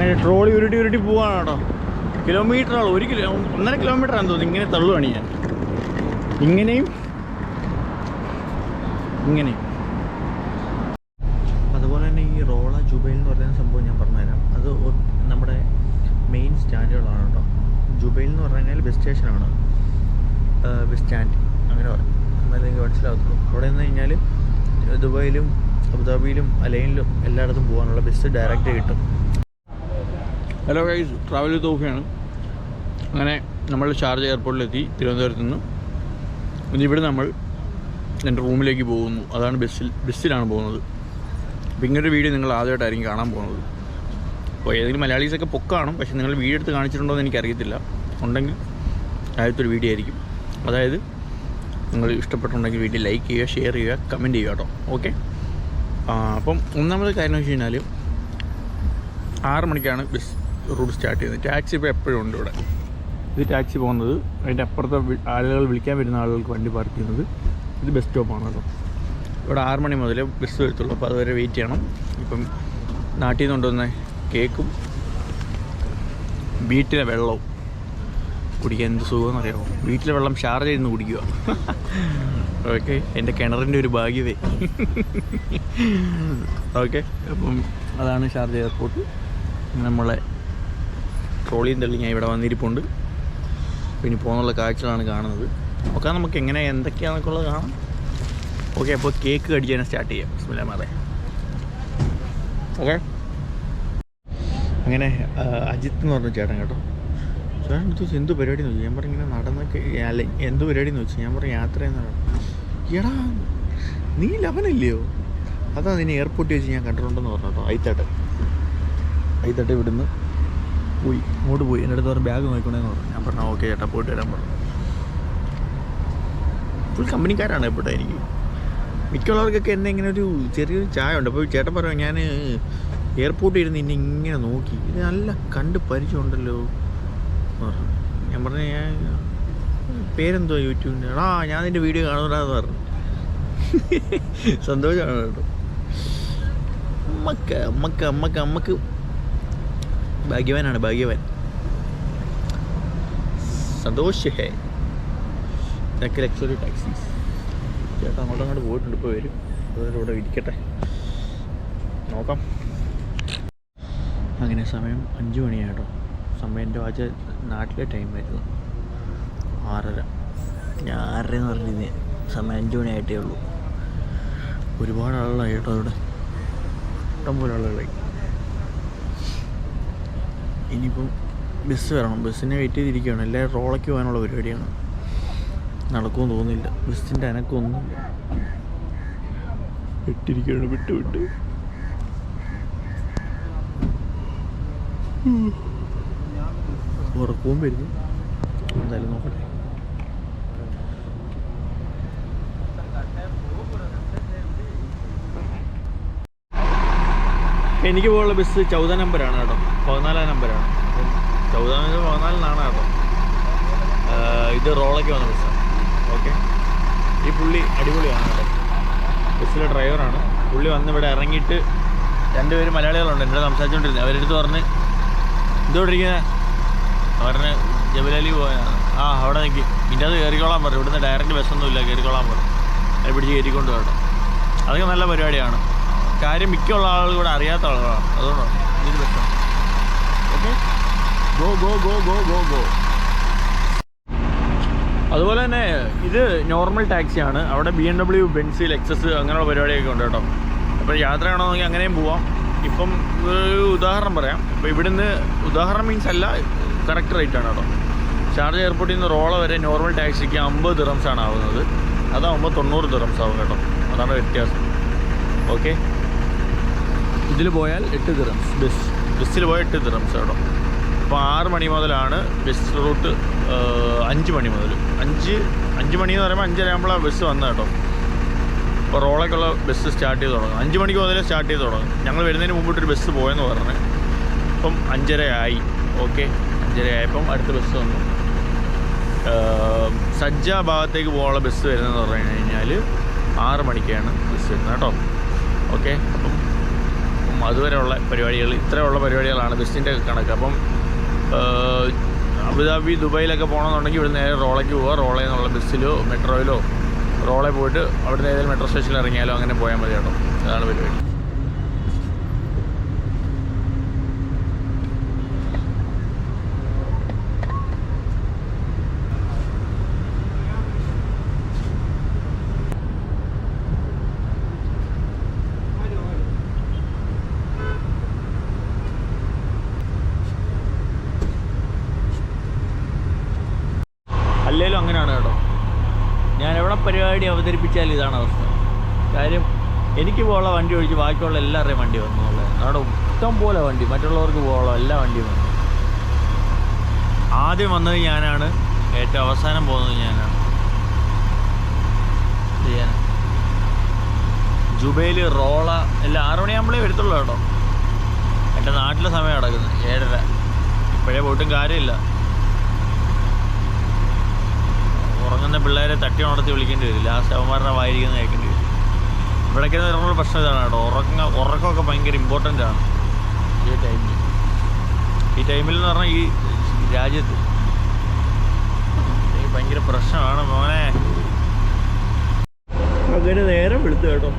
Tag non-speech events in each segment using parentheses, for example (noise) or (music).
അങ്ങനെ ട്രോളി ഉരുട്ടി ഉരുട്ടി പോവാണ് കേട്ടോ. കിലോമീറ്ററാണ് ഒരു കിലോ ഒന്നര കിലോമീറ്റർ ആണ് തോന്നുന്നു. ഇങ്ങനെ തള്ളുവാണ് ഞാൻ. ഇങ്ങനെയും ഇങ്ങനെയും. അതുപോലെ തന്നെ ഈ റോള ജുബൈൽ എന്ന് പറയുന്ന സംഭവം ഞാൻ പറഞ്ഞുതരാം. അത് നമ്മുടെ മെയിൻ സ്റ്റാൻഡുകളാണ് കേട്ടോ. ജുബൈൽ എന്ന് പറഞ്ഞു കഴിഞ്ഞാൽ ബസ് സ്റ്റേഷനാണ് ബസ് സ്റ്റാൻഡ് അങ്ങനെ പറയും. എന്നാലും മനസ്സിലാകത്തുള്ളൂ അവിടെ നിന്ന് കഴിഞ്ഞാൽ ദുബായിലും അബുദാബിയിലും അലൈനിലും എല്ലായിടത്തും പോകാനുള്ള ബസ് ഡയറക്റ്റ് കിട്ടും. ഹലോ ഗൈസ് ട്രാവൽ തോഫിയാണ് അങ്ങനെ നമ്മൾ ഷാർജ എയർപോർട്ടിലെത്തി തിരുവനന്തപുരത്ത് നിന്ന്. ഇവിടെ നമ്മൾ എന്റെ റൂമിലേക്ക് പോകുന്നു. അതാണ് ബസ്സിൽ ബസ്സിലാണ് പോകുന്നത്. അപ്പോൾ ഇങ്ങനൊരു വീഡിയോ നിങ്ങൾ ആദ്യമായിട്ടായിരിക്കും കാണാൻ പോകുന്നത്. അപ്പോൾ ഏതെങ്കിലും മലയാളീസൊക്കെ പൊക്കാണ് കാണും പക്ഷേ നിങ്ങൾ വീഡിയോ എടുത്ത് കാണിച്ചിട്ടുണ്ടോ എന്ന് എനിക്കറിയത്തില്ല. ഉണ്ടെങ്കിൽ ആദ്യത്തെ വീഡിയോ ആയിരിക്കും. അതായത് നിങ്ങൾ ഇഷ്ടപ്പെട്ടുണ്ടെങ്കിൽ വീഡിയോ ലൈക്ക് ചെയ്യുക ഷെയർ ചെയ്യുക കമന്റ് ചെയ്യുക കേട്ടോ. ഓക്കെ അപ്പം ഒന്നാമത്തെ കാര്യം എന്ന് വെച്ച് കഴിഞ്ഞാൽ ആറ് മണിക്കാണ് ബസ്. റൂട്ട് സ്റ്റാർട്ട് ചെയ്യുന്നത് ടാക്സി ഇപ്പോൾ എപ്പോഴും ഉണ്ട് ഇവിടെ. ഇത് ടാക്സി പോകുന്നത്. അതിന്റെ അപ്പുറത്തെ ആളുകൾ വിളിക്കാൻ വരുന്ന ആളുകൾക്ക് വണ്ടി പാർക്ക് ചെയ്യുന്നത്. ഇത് ബസ് സ്റ്റോപ്പാണ് കേട്ടോ. ഇവിടെ ആറ് മണി മുതൽ ബസ് വരത്തുള്ളൂ. അപ്പോൾ അതുവരെ വെയിറ്റ് ചെയ്യണം. ഇപ്പം നാട്ടിൽ നിന്ന് കൊണ്ടുവന്ന കേക്കും വീട്ടിലെ വെള്ളവും കുടിക്കാൻ എന്ത് സുഖമെന്ന് അറിയാമോ വീട്ടിലെ വെള്ളം ഷാർജ് ചെയ്യുന്ന കുടിക്കുക. (laughs) ഓക്കെ എന്റെ കിണറിന്റെ ഒരു ഭാഗ്യതേ. (laughs) ഓക്കെ അപ്പം അതാണ് ഷാർജ എയർപോർട്ട് നമ്മളെ ട്രോളിയും തള്ളി ഞാൻ ഇവിടെ വന്നിരിപ്പുണ്ട്. പിന്നെ പോകുന്നുള്ള കാഴ്ചകളാണ് കാണുന്നത്. ഒക്കെ നമുക്ക് എങ്ങനെ എന്തൊക്കെയാണെന്നൊക്കെ ഉള്ളത് കാണാം. ഓക്കെ അപ്പോൾ കേക്ക് കടിച്ച് സ്റ്റാർട്ട് ചെയ്യാം. ബിസ്മില്ലാ മാറേ ഓക്കെ അങ്ങനെ അജിത്ത് എന്ന് പറഞ്ഞ ചേട്ടൻ കേട്ടോ. ചേട്ടൻ ചോദിച്ചു എന്ത് പരിപാടി എന്ന് വെച്ചു? ഞാൻ പറഞ്ഞു ഇങ്ങനെ നടന്നൊക്കെ അല്ല എന്ത് പരിപാടി എന്ന് വെച്ചു? ഞാൻ പറഞ്ഞു യാത്ര എന്നാണ് എടാ നീ ലവനല്ലയോ? അതാ നിന്നെ എയർപോർട്ടിൽ വെച്ച് ഞാൻ കണ്ടിട്ടുണ്ടെന്ന് പറഞ്ഞു കേട്ടോ ഐത്തട്ടെ. ഐത്തട്ടെ ഇവിടുന്ന്. പോയി അങ്ങോട്ട് പോയി. എന്റെ അടുത്ത് പറഞ്ഞ ബാഗ് നോക്കണേന്ന് പറഞ്ഞു. ഞാൻ പറഞ്ഞു ഓക്കെ ചേട്ടാ പോയിട്ട് വരാൻ പറഞ്ഞു. ഫുൾ കമ്പനിക്കാരാണ് ഇപ്പോഴത്തെ എനിക്ക്. മിക്കുള്ളവർക്കൊക്കെ എന്നെ ഇങ്ങനെ ഒരു ചെറിയൊരു ചായ ഉണ്ട്. അപ്പോൾ ചേട്ടൻ പറഞ്ഞു ഞാൻ എയർപോർട്ടിൽ ഇരുന്ന് ഇന്നെ ഇങ്ങനെ നോക്കി. ഇത് നല്ല കണ്ട് പരിചയമുണ്ടല്ലോ ഞാൻ പറഞ്ഞു ഞാൻ പേരെന്തോ യൂട്യൂബിന്റെ? ആ ഞാൻ നിന്റെ വീഡിയോ കാണുന്നില്ലാന്ന് പറഞ്ഞു. (laughs) സന്തോഷമാണ് കേട്ടോ അമ്മയ്ക്ക് അമ്മയ്ക്ക് അമ്മയ്ക്ക് അമ്മയ്ക്ക് ഭാഗ്യവാനാണ് ഭാഗ്യവാൻ. സന്തോഷ്. ഹേ ഇതൊക്കെ ലക്ഷറി ടാക്സീസ് ചേട്ടാ അങ്ങോട്ടും അങ്ങോട്ട് പോയിട്ടുണ്ട് ഇപ്പോൾ വരും. ഇവിടെ ഇരിക്കട്ടെ. നോക്കാം. അങ്ങനെ സമയം അഞ്ച് മണിയായിട്ടോ. സമയം എന്റെ വാച്ച് നാട്ടിലെ ടൈം വരുന്നു ആറര. ഞാൻ ആറര എന്ന് പറഞ്ഞിരുന്നേ. സമയം അഞ്ച് മണിയായിട്ടേ ഉള്ളൂ. ഒരുപാട് ആളുകളായി കേട്ടോ അവിടെ ഇഷ്ടംപോലെ ആളുകളായി. ഇനിയിപ്പം ബസ് വരണം. ബസ്സിനെ വെയിറ്റ് ചെയ്തിരിക്കുകയാണ്. എല്ലാവരും റോളയ്ക്ക് പോകാനുള്ള പരിപാടിയാണ്. നടക്കുമെന്ന് തോന്നുന്നില്ല. ബസ്സിന്റെ അനക്കൊന്നുമില്ല വിട്ടിരിക്കുകയാണ്. വിട്ട് വിട്ട്. ഉറക്കവും വരുന്നു. എന്തായാലും നോക്കട്ടെ. എനിക്ക് പോലുള്ള ബസ് ചൗദ നമ്പറാണ് കേട്ടോ. പതിനാലാം നമ്പറാണ് ആണ്. ചൗദ നമ്പർ പതിനാലിനാണ് കേട്ടോ. ഇത് റോളൊക്കെ വന്ന ബസ്സാണ് ഓക്കെ ഈ പുള്ളി അടിപൊളിയാണ് കേട്ടോ. ബസ്സിലെ ഡ്രൈവറാണ് പുള്ളി വന്ന് ഇവിടെ ഇറങ്ങിയിട്ട് രണ്ടുപേരും മലയാളികളുണ്ട്. എന്നോട് സംസാരിച്ചുകൊണ്ടിരുന്നത് അവരെടുത്ത് പറഞ്ഞ് എന്തോണ്ടിരിക്കുന്നത് പറഞ്ഞ് ജബലലി പോയാണ് ആ അവിടെ നിൽക്കി ഇതിന്റെ അത് കയറിക്കോളാൻ പറഞ്ഞു ഇവിടുന്ന് ഡയറക്റ്റ് ബസ്സൊന്നുമില്ല കയറിക്കോളാൻ പറഞ്ഞു പിടിച്ച് കയറ്റിക്കൊണ്ട് കേട്ടോ അതൊക്കെ നല്ല പരിപാടിയാണ്. കാര്യം മിക്കുള്ള ആളുകൾ കൂടെ അറിയാത്ത ആളുകളാണ് അതുകൊണ്ടാണ് ഇതിന് പറ്റും okay go go go go go go അതുപോലെ തന്നെ ഇത് നോർമൽ ടാക്സിയാണ് അവിടെ ബി എം ഡബ്ല്യു ബെൻസിൽ എക്സസ് അങ്ങനെയുള്ള പരിപാടിയൊക്കെ ഉണ്ട് കേട്ടോ. അപ്പോൾ യാത്ര ചെയ്യണമെന്നെങ്കിൽ അങ്ങനെയും പോവാം. ഇപ്പം ഒരു ഉദാഹരണം പറയാം. ഇപ്പോൾ ഇവിടുന്ന് ഉദാഹരണം മീൻസ് അല്ല കറക്റ്റ് റേറ്റ് ആണ് കേട്ടോ. ഷാർജ എയർപോർട്ടിൽ നിന്ന് റോള വരെ നോർമൽ ടാക്സിക്ക് അമ്പത് ദിറംസാണ് ആവുന്നത്. അതാവുമ്പോൾ തൊണ്ണൂറ് ദിറംസ് ആവും കേട്ടോ. അതാണ് വ്യത്യാസം. ഓക്കെ ഇതിൽ പോയാൽ എട്ട് ദിറംസ് ബസ് ബസ്സിൽ പോയാൽ എട്ട് ദിറംസ് കേട്ടോ അപ്പോൾ ആറ് മണി മുതലാണ് ബസ് റൂട്ട് അഞ്ച് മണി മുതൽ. അഞ്ച് അഞ്ച് മണി എന്ന് പറയുമ്പോൾ അഞ്ചര ആകുമ്പോഴാണ് ബസ് വന്നത് കേട്ടോ. അപ്പോൾ റോളൊക്കെയുള്ള ബസ് സ്റ്റാർട്ട് ചെയ്ത് തുടങ്ങും. അഞ്ച് മണിക്ക് മുതലേ സ്റ്റാർട്ട് ചെയ്ത് തുടങ്ങും. ഞങ്ങൾ വരുന്നതിന് മുമ്പിട്ടൊരു ബസ് പോയെന്ന് പറഞ്ഞു. അപ്പം അഞ്ചര ആയി ഓക്കെ അഞ്ചര ആയപ്പം അടുത്ത ബസ് വന്നു. സജ്ജ ഭാഗത്തേക്ക് പോകാനുള്ള ബസ് വരുന്നതെന്ന് പറഞ്ഞു കഴിഞ്ഞാൽ ആറ് മണിക്കാണ് ബസ് വരുന്നത് കേട്ടോ. ഓക്കെ അപ്പം അതുവരെയുള്ള പരിപാടികൾ ഇത്രയുള്ള പരിപാടികളാണ് ബസ്സിന്റെ കണക്ക്. അപ്പം അബുദാബി ദുബായിലൊക്കെ പോകണമെന്നുണ്ടെങ്കിൽ ഇവിടെ നേരെ റോളയ്ക്ക് പോവുക. റോളയിൽ നിന്നുള്ള ബസ്സിലോ മെട്രോയിലോ റോളെ പോയിട്ട് അവിടുന്ന് ഏതെങ്കിലും മെട്രോ സ്റ്റേഷനിൽ ഇറങ്ങിയാലോ അങ്ങനെ പോയാൽ മതി കേട്ടോ അതാണ് പരിപാടി അല്ലേലും അങ്ങനെയാണ് കേട്ടോ ഞാൻ എവിടെ പരിപാടി അവതരിപ്പിച്ചാൽ ഇതാണ് അവസ്ഥ. കാര്യം എനിക്ക് പോകാനുള്ള വണ്ടി ഒഴിച്ച് ബാക്കിയുള്ള എല്ലാവരുടെയും വണ്ടി വന്നു. അവിടെ ഇഷ്ടം പോലെ വണ്ടി മറ്റുള്ളവർക്ക് പോകാനുള്ള എല്ലാ വണ്ടിയും വന്നു. ആദ്യം വന്നത് ഞാനാണ്. ഏറ്റവും അവസാനം പോകുന്നത് ഞാനാണ്. ചെയ്യാൻ. ജുബൈൽ റോള എല്ലാം ആറ് മണിയാകുമ്പോഴേ വരത്തുള്ളൂ കേട്ടോ. എന്റെ നാട്ടിലെ സമയം കിടക്കുന്നത് ഏഴര. ഇപ്പോഴേ പോയിട്ടും കാര്യമില്ല. പിള്ളേരെ തട്ടി ഉണർത്തി വിളിക്കേണ്ടി വരും ലാസ്റ്റ് അവന്മാരുടെ വായിരിക്കുന്ന കേൾക്കേണ്ടി വരും. ഇവിടേക്ക് വരുമ്പോൾ പ്രശ്നം ഇതാണ് കേട്ടോ. ഉറങ്ങ ഉറക്കമൊക്കെ ഭയങ്കര ഇമ്പോർട്ടന്റ് ആണ്. ഈ ടൈമിൽ ഈ ടൈമിൽ എന്ന് പറഞ്ഞാൽ ഈ രാജ്യത്ത്. ഭയങ്കര പ്രശ്നമാണ് മോനെ. അങ്ങനെ നേരം വിളിച്ചു കേട്ടോ.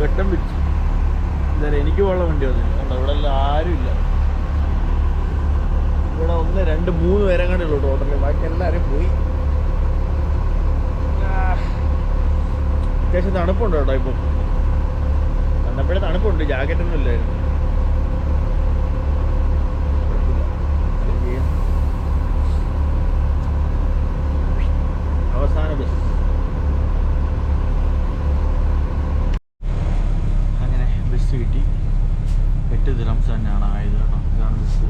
വെട്ടം പിടിച്ചു. എന്തായാലും എനിക്ക് പോകാനുള്ള വണ്ടി വന്നില്ല കണ്ടോ ഇവിടെ എല്ലാം ആരുമില്ല ഇവിടെ ഒന്ന് രണ്ട് മൂന്ന് പേരെ കണ്ടുള്ളൂ ടോട്ടലി ബാക്കി എല്ലാവരും പോയി. അത്യാവശ്യം തണുപ്പുണ്ട് കേട്ടോ ഇപ്പം. വന്നപ്പോഴേ തണുപ്പുണ്ട് ജാക്കറ്റ് ഒന്നും ഇല്ലായിരുന്നു. അവസാന ബസ് അങ്ങനെ ബസ് കിട്ടി. എട്ട് ദിറംസ് തന്നെയാണ് ആയത് കേട്ടോ. ഇതാണ് ബസ്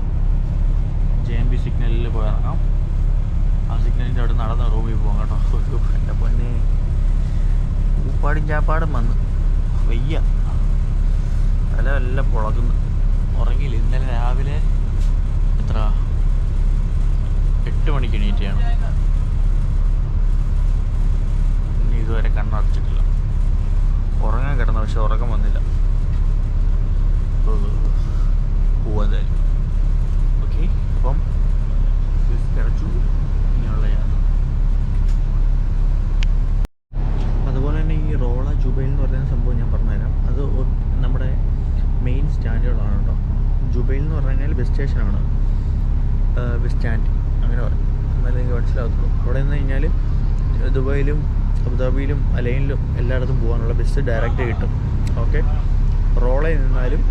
ജെ എം ബി സിഗ്നലിൽ പോയി ഇറങ്ങാം ആ സിഗ്നലിന്റെ അവിടെ നടന്ന റൂമിൽ പോകാം കേട്ടോ. എന്റെ പൊന്നെ. ഉപ്പാടും ചാപ്പാടും വന്ന്. വയ്യ. തല എല്ലാം പുളക്കുന്നു. ഉറങ്ങിയില്ല? ഇന്നലെ രാവിലെ എത്ര? എട്ട് മണിക്ക് എണീറ്റാണ് ഇനി ഇതുവരെ കണ്ണടച്ചിട്ടില്ല. ഉറങ്ങാൻ കിടന്ന പക്ഷെ ഉറക്കം വന്നില്ല. പോവാ എന്തായാലും ഓക്കെ അപ്പം കിടച്ചു ഇനിയുള്ള യാത്ര. അതുപോലെ തന്നെ ഈ റോള ജുബൈൽ എന്ന് പറയുന്ന സംഭവം ഞാൻ പറഞ്ഞുതരാം. അത് നമ്മുടെ മെയിൻ സ്റ്റാൻഡുകളാണ് കേട്ടോ. ജുബൈൽ എന്ന് പറഞ്ഞു കഴിഞ്ഞാൽ ബസ് സ്റ്റേഷനാണ്. Bus stand. അങ്ങനെ പറയും എന്നാലും എനിക്ക് മനസ്സിലാകത്തുള്ളൂ അവിടെ നിന്ന് കഴിഞ്ഞാൽ ദുബായിലും അബുദാബിയിലും അലൈനിലും എല്ലായിടത്തും പോകാനുള്ള ബസ് ഡയറക്റ്റ് കിട്ടും. ഓക്കെ റോളയിൽ നിന്നാലും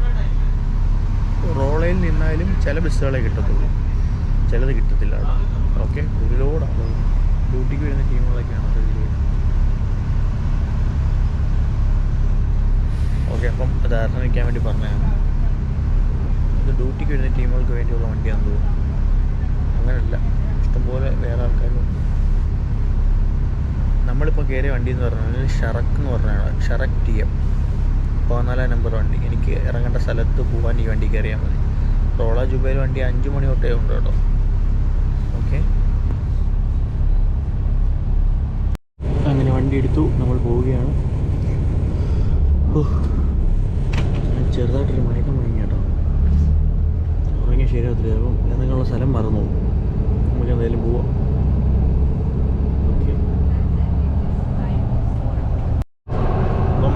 റോളയിൽ നിന്നാലും ചില ബസ്സുകളെ കിട്ടത്തുള്ളൂ. ചിലത് കിട്ടത്തില്ല. ഓക്കെ ഒരു ലോഡ് ആളുകൾ ഡ്യൂട്ടിക്ക് വരുന്ന ടീമുകളൊക്കെയാണ് ഓക്കെ അപ്പം ധാരണ വയ്ക്കാൻ വേണ്ടി പറഞ്ഞതാണ്. ഇത് ഡ്യൂട്ടിക്ക് വരുന്ന ടീമുകൾക്ക് വേണ്ടിയുള്ള വണ്ടിയാണെന്ന് തോന്നുന്നു. അങ്ങനെയല്ല ഇഷ്ടംപോലെ വേറെ ആൾക്കാരും നമ്മളിപ്പോൾ കയറിയ വണ്ടി എന്ന് പറഞ്ഞാൽ ഷറക്ക് എന്ന് പറഞ്ഞാണ് ഷറക്ക് ടി എം. പതിനാലാം നമ്പർ വണ്ടി. എനിക്ക് ഇറങ്ങേണ്ട സ്ഥലത്ത് പോകാൻ ഈ വണ്ടി കയറിയാൽ മതി. റോള ജുബൈൽ വണ്ടി അഞ്ച് മണി തൊട്ടേ ഉണ്ട് കേട്ടോ ഓക്കെ അങ്ങനെ വണ്ടി എടുത്തു നമ്മൾ പോവുകയാണ്. ചെറുതായിട്ടൊരു മയക്കം വാങ്ങി കേട്ടോ ഉറങ്ങിയ ശരിയാകത്തില്ല അപ്പം ഇറങ്ങാനുള്ള സ്ഥലം മറന്നു നമുക്ക് എന്തായാലും പോവാം. അപ്പം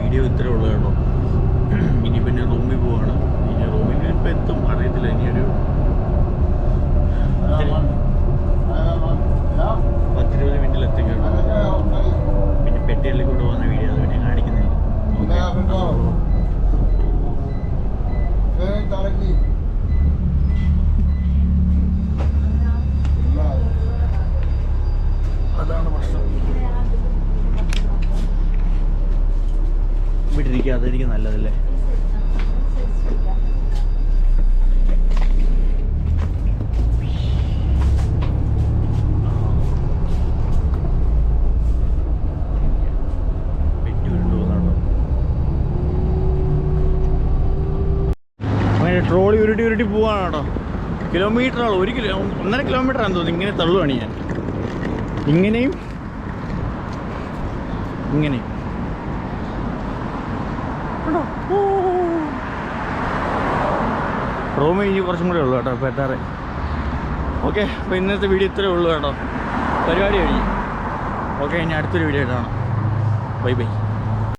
വീഡിയോ ഇത്രേ ഉള്ളൂ കേട്ടോ. ഇനി പിന്നെ ഇനി റൂമിൽ ഇപ്പം എത്തും. അറിയത്തില്ല. ഇനിയൊരു പത്തിരുപത് മിനിറ്റിൽ എത്തും കേട്ടോ പിന്നെ പെട്ടികളിൽ കൊണ്ടുപോകുന്ന വീഡിയോ അത് പിന്നെ കാണിക്കുന്നത് അതാണ് പ്രശ്നം. അതായിരിക്കും നല്ലതല്ലേ? കേട്ടോ കിലോമീറ്ററാണ്? ഒരു കിലോ ഒന്നര കിലോമീറ്റർ ആണെന്ന് തോന്നുന്നു. ഇങ്ങനെ തള്ളുവാണ് ഞാൻ. ഇങ്ങനെയും ഇങ്ങനെയും. കേട്ടോ റൂം ഇനി കുറച്ചും കൂടെ ഉള്ളൂ കേട്ടോ ഇപ്പോൾ എത്താറ്. ഓക്കെ അപ്പോൾ ഇന്നത്തെ വീഡിയോ ഇത്രേ ഉള്ളൂ കേട്ടോ. പരിപാടി കഴിഞ്ഞു. ഓക്കെ ഇനി അടുത്തൊരു വീഡിയോ കാണാം. Bye bye.